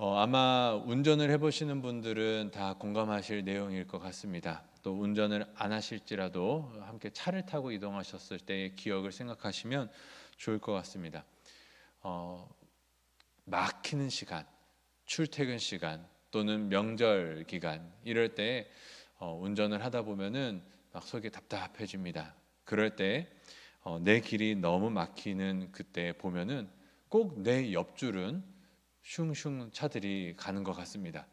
어, 아마 운전을 해보시는 분들은 다 공감하실 내용일 것 같습니다. 또 운전을 안 하실지라도 함께 차를 타고 이동하셨을 때의 기억을 생각하시면 좋을 것 같습니다. 어, 막히는 시간, 출퇴근 시간 또는 명절 기간 이럴 때 어, 운전을 하다 보면은 막 속이 답답해집니다. 그럴 때 어, 내 길이 너무 막히는 그때 보면은 꼭 내 옆줄은 슝슝 차들이 가는 것 같습니다.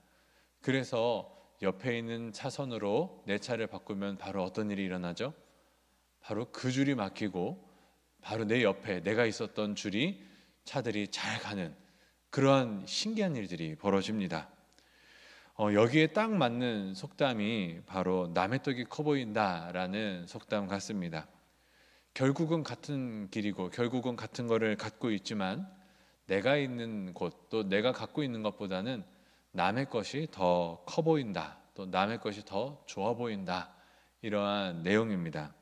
그래서 옆에 있는 차선으로 내 차를 바꾸면 바로 어떤 일이 일어나죠? 바로 그 줄이 막히고 바로 내 옆에 내가 있었던 줄이 차들이 잘 가는 그러한 신기한 일들이 벌어집니다. 어, 여기에 딱 맞는 속담이 바로 남의 떡이 커 보인다라는 속담 같습니다. 결국은 같은 길이고 결국은 같은 거를 갖고 있지만 내가 있는 곳 또 내가 갖고 있는 것보다는 남의 것이 더 커 보인다. 또 남의 것이 더 좋아 보인다. 이러한 내용입니다.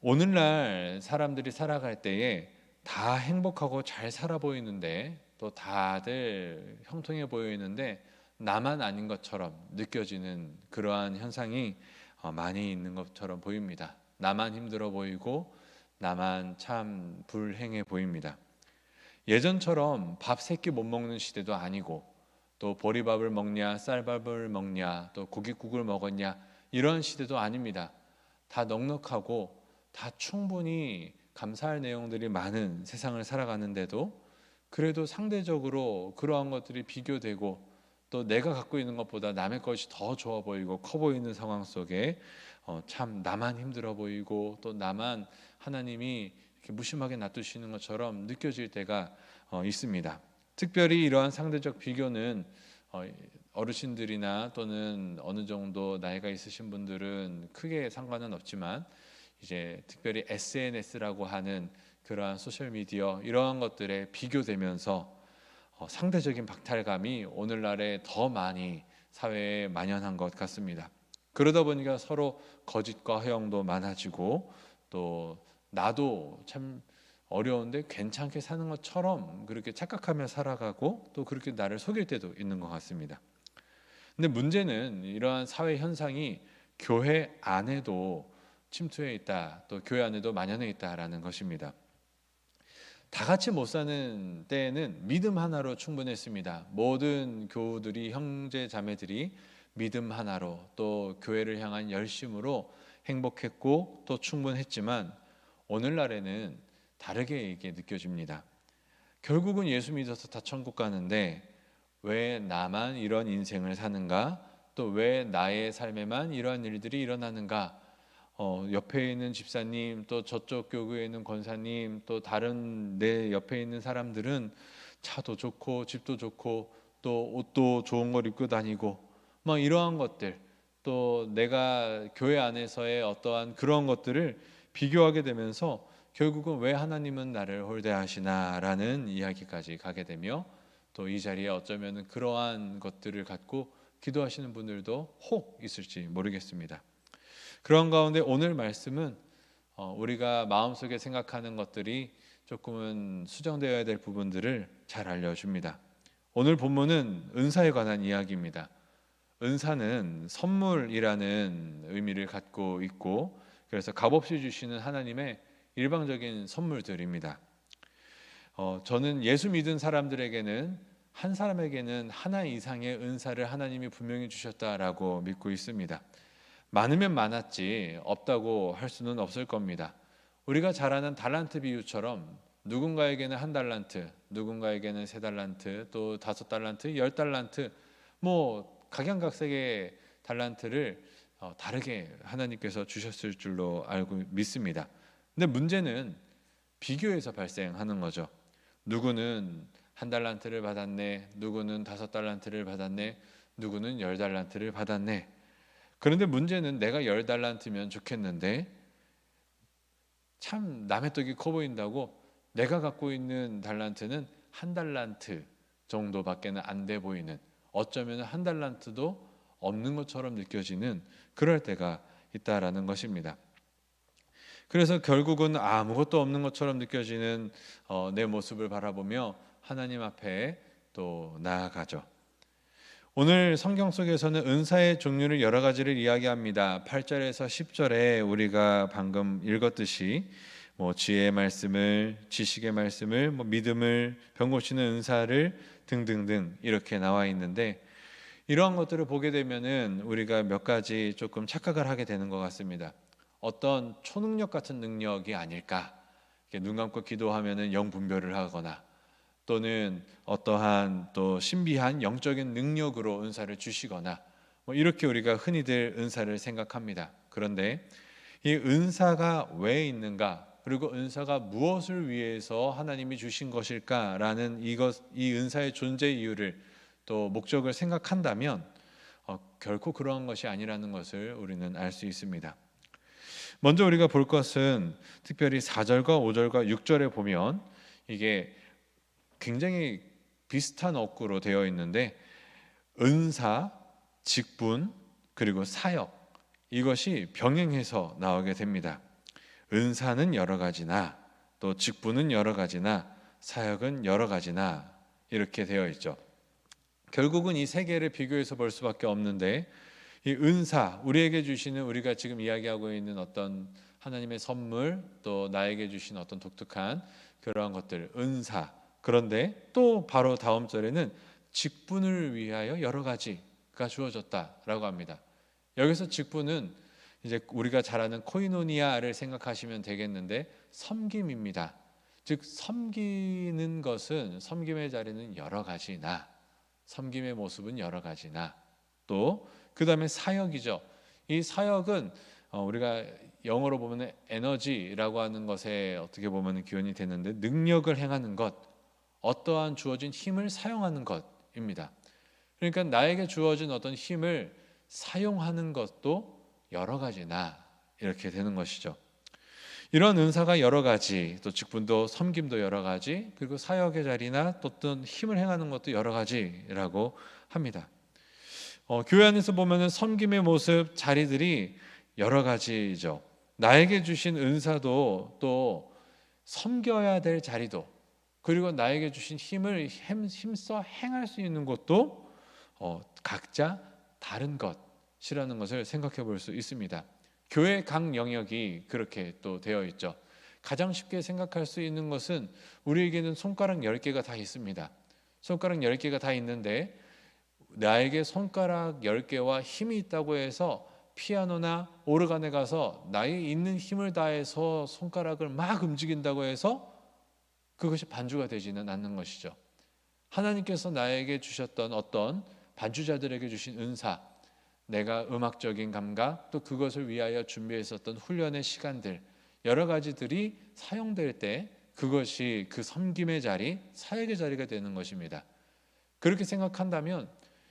오늘날 사람들이 살아갈 때에 다 행복하고 잘 살아 보이는데 또 다들 형통해 보이는데 나만 아닌 것처럼 느껴지는 그러한 현상이 어, 많이 있는 것처럼 보입니다. 나만 힘들어 보이고 나만 참 불행해 보입니다. 예전처럼 밥 세 끼 못 먹는 시대도 아니고 또 보리밥을 먹냐 쌀밥을 먹냐 또 고깃국을 먹었냐 이런 시대도 아닙니다. 다 넉넉하고 다 충분히 감사할 내용들이 많은 세상을 살아가는데도 그래도 상대적으로 그러한 것들이 비교되고 또 내가 갖고 있는 것보다 남의 것이 더 좋아 보이고 커 보이는 상황 속에 어, 참 나만 힘들어 보이고 또 나만 하나님이 무심하게 놔두시는 것처럼 느껴질 때가 어, 있습니다. 특별히 이러한 상대적 비교는 어, 어르신들이나 또는 어느 정도 나이가 있으신 분들은 크게 상관은 없지만 이제 특별히 SNS라고 하는 그러한 소셜 미디어 이러한 것들에 비교되면서 어, 상대적인 박탈감이 오늘날에 더 많이 사회에 만연한 것 같습니다. 그러다 보니까 서로 거짓과 허영도 많아지고 또 나도 참 어려운데 괜찮게 사는 것처럼 그렇게 착각하며 살아가고 또 그렇게 나를 속일 때도 있는 것 같습니다. 근데 문제는 이러한 사회 현상이 교회 안에도 침투해 있다, 또 교회 안에도 만연해 있다라는 것입니다. 다 같이 못 사는 때에는 믿음 하나로 충분했습니다. 모든 교우들이 형제 자매들이 믿음 하나로 또 교회를 향한 열심으로 행복했고 또 충분했지만 오늘날에는 다르게 이게 느껴집니다. 결국은 예수 믿어서 다 천국 가는데 왜 나만 이런 인생을 사는가? 또 왜 나의 삶에만 이러한 일들이 일어나는가? 어, 옆에 있는 집사님, 또 저쪽 교구에 있는 권사님, 또 다른 내 옆에 있는 사람들은 차도 좋고 집도 좋고 또 옷도 좋은 걸 입고 다니고 뭐 이러한 것들 또 내가 교회 안에서의 어떠한 그런 것들을 비교하게 되면서 결국은 왜 하나님은 나를 홀대하시나라는 이야기까지 가게 되며 또 이 자리에 어쩌면 그러한 것들을 갖고 기도하시는 분들도 혹 있을지 모르겠습니다. 그런 가운데 오늘 말씀은 어, 우리가 마음속에 생각하는 것들이 조금은 수정되어야 될 부분들을 잘 알려줍니다. 오늘 본문은 은사에 관한 이야기입니다. 은사는 선물이라는 의미를 갖고 있고 그래서 값없이 주시는 하나님의 일방적인 선물들입니다. 어, 저는 예수 믿은 사람들에게는 한 사람에게는 하나 이상의 은사를 하나님이 분명히 주셨다라고 믿고 있습니다. 많으면 많았지 없다고 할 수는 없을 겁니다. 우리가 잘 아는 달란트 비유처럼 누군가에게는 한 달란트, 누군가에게는 세 달란트, 또 다섯 달란트, 열 달란트, 뭐 각양각색의 달란트를 어, 다르게 하나님께서 주셨을 줄로 알고 믿습니다. 근데 문제는 비교에서 발생하는 거죠. 누구는 한 달란트를 받았네, 누구는 다섯 달란트를 받았네, 누구는 열 달란트를 받았네. 그런데 문제는 내가 열 달란트면 좋겠는데 참 남의 떡이 커 보인다고 내가 갖고 있는 달란트는 한 달란트 정도밖에는 안 돼 보이는 어쩌면 한 달란트도 없는 것처럼 느껴지는 그럴 때가 있다라는 것입니다. 그래서 결국은 아무것도 없는 것처럼 느껴지는 어, 내 모습을 바라보며 하나님 앞에 또 나아가죠. 오늘 성경 속에서는 은사의 종류를 여러 가지를 이야기합니다. 8절에서 10절에 우리가 방금 읽었듯이 뭐 지혜의 말씀을 지식의 말씀을 뭐 믿음을 병 고치는 은사를 등등등 이렇게 나와 있는데 이러한 것들을 보게 되면은 우리가 몇 가지 조금 착각을 하게 되는 것 같습니다. 어떤 초능력 같은 능력이 아닐까? 눈 감고 기도하면은 영 분별을 하거나 또는 어떠한 또 신비한 영적인 능력으로 은사를 주시거나 뭐 이렇게 우리가 흔히들 은사를 생각합니다. 그런데 이 은사가 왜 있는가? 그리고 은사가 무엇을 위해서 하나님이 주신 것일까라는 이것 이 은사의 존재 이유를 또 목적을 생각한다면 어, 결코 그러한 것이 아니라는 것을 우리는 알 수 있습니다. 먼저 우리가 볼 것은 특별히 4절과 5절과 6절에 보면 이게 굉장히 비슷한 어구로 되어 있는데 은사, 직분 그리고 사역 이것이 병행해서 나오게 됩니다. 은사는 여러 가지나 또 직분은 여러 가지나 사역은 여러 가지나 이렇게 되어 있죠. 결국은 이 세 개를 비교해서 볼 수밖에 없는데 이 은사 우리에게 주시는 우리가 지금 이야기하고 있는 어떤 하나님의 선물 또 나에게 주신 어떤 독특한 그러한 것들 은사 그런데 또 바로 다음 절에는 직분을 위하여 여러 가지가 주어졌다라고 합니다. 여기서 직분은 이제 우리가 잘 아는 코이노니아를 생각하시면 되겠는데 섬김입니다. 즉 섬기는 것은 섬김의 자리는 여러 가지나 섬김의 모습은 여러 가지나 또 그다음에 사역이죠. 이 사역은 어, 우리가 영어로 보면 에너지라고 하는 것에 어떻게 보면 기원이 되는데 능력을 행하는 것, 어떠한 주어진 힘을 사용하는 것입니다. 그러니까 나에게 주어진 어떤 힘을 사용하는 것도 여러 가지나 이렇게 되는 것이죠. 이런 은사가 여러 가지, 또 직분도 섬김도 여러 가지, 그리고 사역의 자리나 또 어떤 힘을 행하는 것도 여러 가지라고 합니다. 어, 교회 안에서 보면은 섬김의 모습, 자리들이 여러 가지죠. 나에게 주신 은사도 또 섬겨야 될 자리도 그리고 나에게 주신 힘을 힘써 행할 수 있는 것도 어, 각자 다른 것이라는 것을 생각해 볼 수 있습니다. 교회 각 영역이 그렇게 또 되어 있죠. 가장 쉽게 생각할 수 있는 것은 우리에게는 손가락 10개가 다 있습니다. 손가락 10개가 다 있는데 나에게 손가락 10개와 힘이 있다고 해서 피아노나 오르간에 가서 나의 있는 힘을 다해서 손가락을 막 움직인다고 해서 그것이 반주가 되지는 않는 것이죠. 하나님께서 나에게 주셨던 어떤 반주자들에게 주신 은사, 내가 음악적인 감각 또 그것을 위하여 준비했었던 훈련의 시간들 여러 가지들이 사용될 때 그것이 그 섬김의 자리, 사역의 자리가 되는 것입니다. 그렇게 생각한다면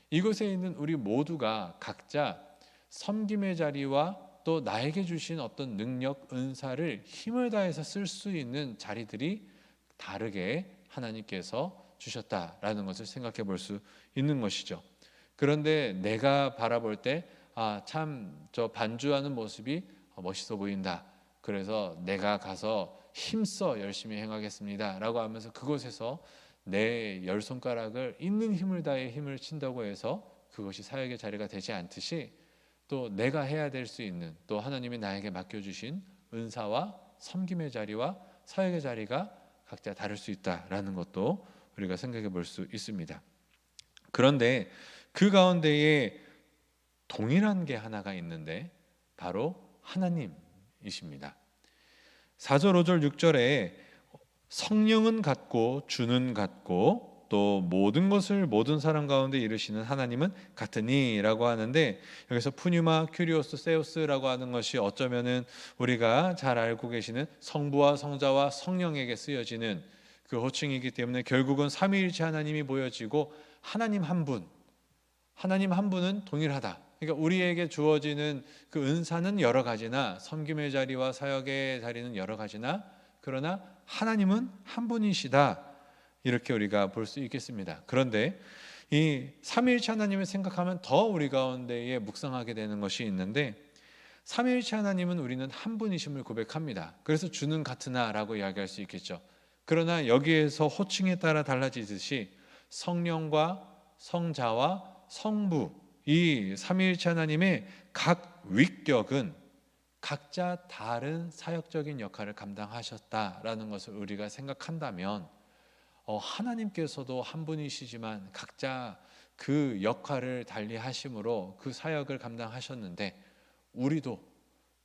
이곳에 있는 우리 모두가 각자 섬김의 자리와 또 나에게 주신 어떤 능력, 은사를 힘을 다해서 쓸 수 있는 자리들이 다르게 하나님께서 주셨다라는 것을 생각해 볼 수 있는 것이죠. 그런데 내가 바라볼 때 아, 참 저 반주하는 모습이 멋있어 보인다. 그래서 내가 가서 힘써 열심히 행하겠습니다 라고 하면서 그곳에서 내 열 손가락을 있는 힘을 다해 힘을 친다고 해서 그것이 사역의 자리가 되지 않듯이 또 내가 해야 될 수 있는 또 하나님이 나에게 맡겨 주신 은사와 섬김의 자리와 사역의 자리가 각자 다를 수 있다라는 것도 우리가 생각해 볼 수 있습니다. 그런데 그 가운데에 동일한 게 하나가 있는데 바로 하나님이십니다. 4절, 5절, 6절에 성령은 같고 주는 같고 또 모든 것을 모든 사람 가운데 이루시는 하나님은 같으니라고 하는데 여기서 푸뉴마 큐리오스 세우스라고 하는 것이 어쩌면은 우리가 잘 알고 계시는 성부와 성자와 성령에게 쓰여지는 그 호칭이기 때문에 결국은 삼위일체 하나님이 보여지고 하나님 한 분, 하나님 한 분은 동일하다. 그러니까 우리에게 주어지는 그 은사는 여러 가지나 섬김의 자리와 사역의 자리는 여러 가지나 그러나 하나님은 한 분이시다. 이렇게 우리가 볼 수 있겠습니다. 그런데 이 삼위일체 하나님을 생각하면 더 우리 가운데에 묵상하게 되는 것이 있는데 삼위일체 하나님은 우리는 한 분이심을 고백합니다. 그래서 주는 같으나라고 이야기할 수 있겠죠. 그러나 여기에서 호칭에 따라 달라지듯이 성령과 성자와 성부 이 삼위일체 하나님의 각 위격은 각자 다른 사역적인 역할을 감당하셨다라는 것을 우리가 생각한다면 어, 하나님께서도 한 분이시지만 각자 그 역할을 달리 하심으로 그 사역을 감당하셨는데 우리도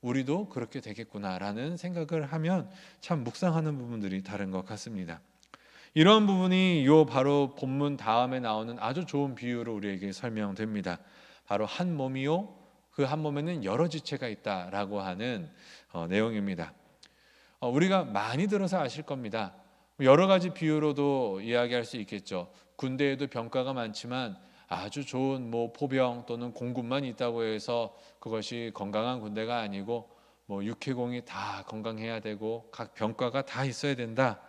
우리도 그렇게 되겠구나라는 생각을 하면 참 묵상하는 부분들이 다른 것 같습니다. 이런 부분이 요 바로 본문 다음에 나오는 아주 좋은 비유로 우리에게 설명됩니다. 바로 한 몸이요 그 한 몸에는 여러 지체가 있다라고 하는 어, 내용입니다. 어, 우리가 많이 들어서 아실 겁니다. 여러 가지 비유로도 이야기할 수 있겠죠. 군대에도 병과가 많지만 아주 좋은 뭐 포병 또는 공군만 있다고 해서 그것이 건강한 군대가 아니고 뭐 육해공이 다 건강해야 되고 각 병과가 다 있어야 된다.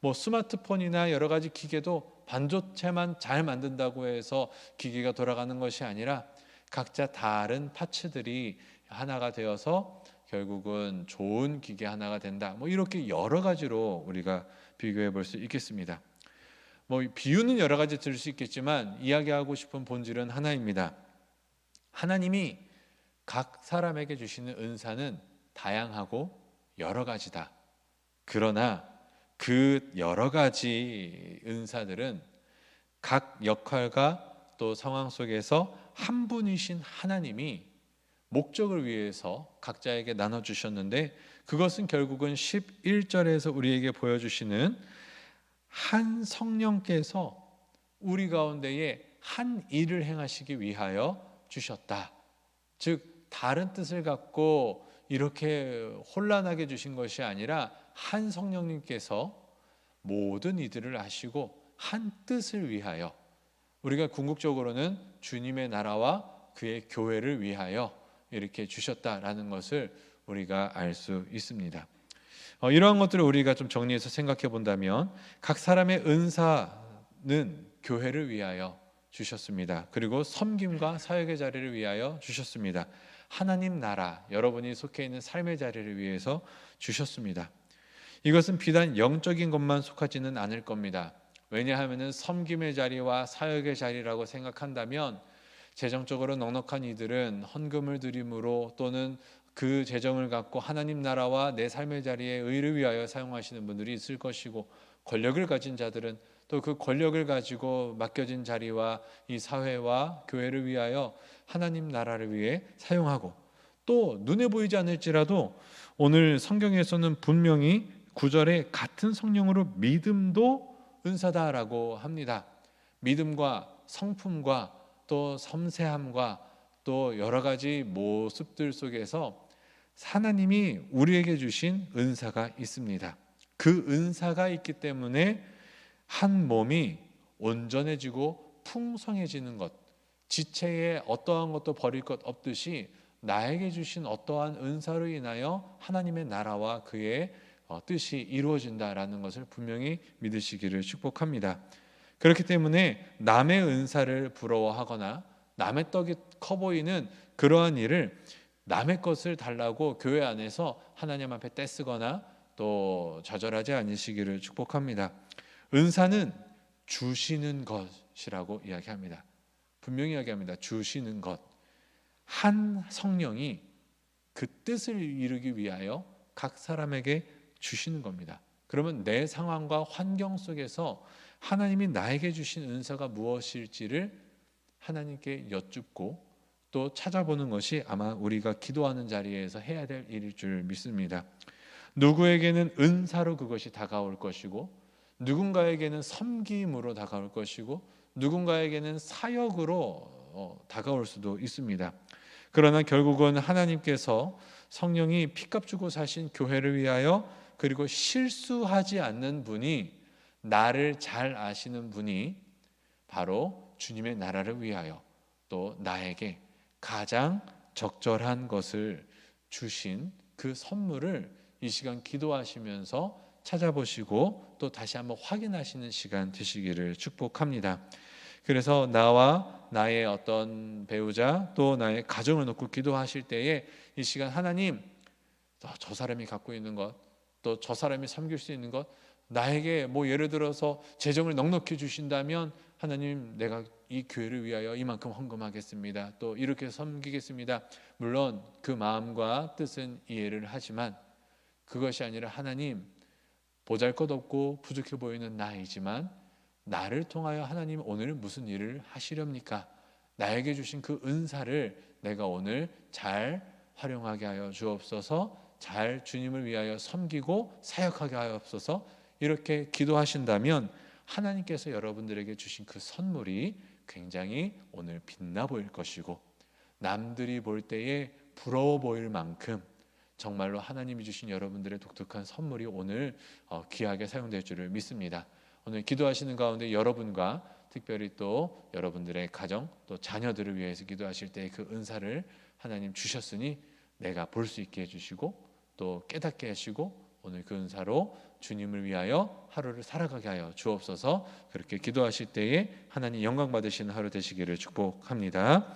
뭐 스마트폰이나 여러 가지 기계도 반도체만 잘 만든다고 해서 기계가 돌아가는 것이 아니라 각자 다른 파츠들이 하나가 되어서 결국은 좋은 기계 하나가 된다. 뭐 이렇게 여러 가지로 우리가 비교해 볼 수 있겠습니다. 뭐 비유는 여러 가지 들을 수 있겠지만 이야기하고 싶은 본질은 하나입니다. 하나님이 각 사람에게 주시는 은사는 다양하고 여러 가지다. 그러나 그 여러 가지 은사들은 각 역할과 또 상황 속에서 한 분이신 하나님이 목적을 위해서 각자에게 나눠 주셨는데 그것은 결국은 11절에서 우리에게 보여주시는 한 성령께서 우리 가운데에 한 일을 행하시기 위하여 주셨다. 즉 다른 뜻을 갖고 이렇게 혼란하게 주신 것이 아니라 한 성령님께서 모든 이들을 아시고 한 뜻을 위하여 우리가 궁극적으로는 주님의 나라와 그의 교회를 위하여 이렇게 주셨다라는 것을 우리가 알 수 있습니다. 어, 이러한 것들을 우리가 좀 정리해서 생각해 본다면 각 사람의 은사는 교회를 위하여 주셨습니다. 그리고 섬김과 사역의 자리를 위하여 주셨습니다. 하나님 나라 여러분이 속해 있는 삶의 자리를 위해서 주셨습니다. 이것은 비단 영적인 것만 속하지는 않을 겁니다. 왜냐하면 섬김의 자리와 사역의 자리라고 생각한다면 재정적으로 넉넉한 이들은 헌금을 드림으로 또는 그 재정을 갖고 하나님 나라와 내 삶의 자리에 의를 위하여 사용하시는 분들이 있을 것이고 권력을 가진 자들은 또 그 권력을 가지고 맡겨진 자리와 이 사회와 교회를 위하여 하나님 나라를 위해 사용하고 또 눈에 보이지 않을지라도 오늘 성경에서는 분명히 구절에 같은 성령으로 믿음도 은사다라고 합니다. 믿음과 성품과 또 섬세함과 또 여러 가지 모습들 속에서 하나님이 우리에게 주신 은사가 있습니다. 그 은사가 있기 때문에 한 몸이 온전해지고 풍성해지는 것, 지체에 어떠한 것도 버릴 것 없듯이 나에게 주신 어떠한 은사로 인하여 하나님의 나라와 그의 어, 뜻이 이루어진다라는 것을 분명히 믿으시기를 축복합니다. 그렇기 때문에 남의 은사를 부러워하거나 남의 떡이 커 보이는 그러한 일을 남의 것을 달라고 교회 안에서 하나님 앞에 떼쓰거나 또 좌절하지 않으시기를 축복합니다. 은사는 주시는 것이라고 이야기합니다. 분명히 이야기합니다. 주시는 것. 한 성령이 그 뜻을 이루기 위하여 각 사람에게 주시는 겁니다. 그러면 내 상황과 환경 속에서 하나님이 나에게 주신 은사가 무엇일지를 하나님께 여쭙고 또 찾아보는 것이 아마 우리가 기도하는 자리에서 해야 될 일일 줄 믿습니다. 누구에게는 은사로 그것이 다가올 것이고 누군가에게는 섬김으로 다가올 것이고 누군가에게는 사역으로 어, 다가올 수도 있습니다. 그러나 결국은 하나님께서 성령이 피값 주고 사신 교회를 위하여 그리고 실수하지 않는 분이 나를 잘 아시는 분이 바로 주님의 나라를 위하여 또 나에게 가장 적절한 것을 주신 그 선물을 이 시간 기도하시면서 찾아보시고 또 다시 한번 확인하시는 시간 되시기를 축복합니다. 그래서 나와 나의 어떤 배우자 또 나의 가정을 놓고 기도하실 때에 이 시간 하나님 저 사람이 갖고 있는 것 또 저 사람이 섬길 수 있는 것 나에게 뭐 예를 들어서 재정을 넉넉히 주신다면 하나님 내가 이 교회를 위하여 이만큼 헌금하겠습니다. 또 이렇게 섬기겠습니다. 물론 그 마음과 뜻은 이해를 하지만 그것이 아니라 하나님 보잘것없고 부족해 보이는 나이지만 나를 통하여 하나님 오늘 무슨 일을 하시렵니까? 나에게 주신 그 은사를 내가 오늘 잘 활용하게 하여 주옵소서. 잘 주님을 위하여 섬기고 사역하게 하옵소서. 이렇게 기도하신다면 하나님께서 여러분들에게 주신 그 선물이 굉장히 오늘 빛나 보일 것이고 남들이 볼 때에 부러워 보일 만큼 정말로 하나님이 주신 여러분들의 독특한 선물이 오늘 어, 귀하게 사용될 줄을 믿습니다. 오늘 기도하시는 가운데 여러분과 특별히 또 여러분들의 가정 또 자녀들을 위해서 기도하실 때 그 은사를 하나님 주셨으니 내가 볼 수 있게 해주시고 또 깨닫게 하시고 오늘 그 은사로 주님을 위하여 하루를 살아가게 하여 주옵소서 그렇게 기도하실 때에 하나님 영광 받으시는 하루 되시기를 축복합니다.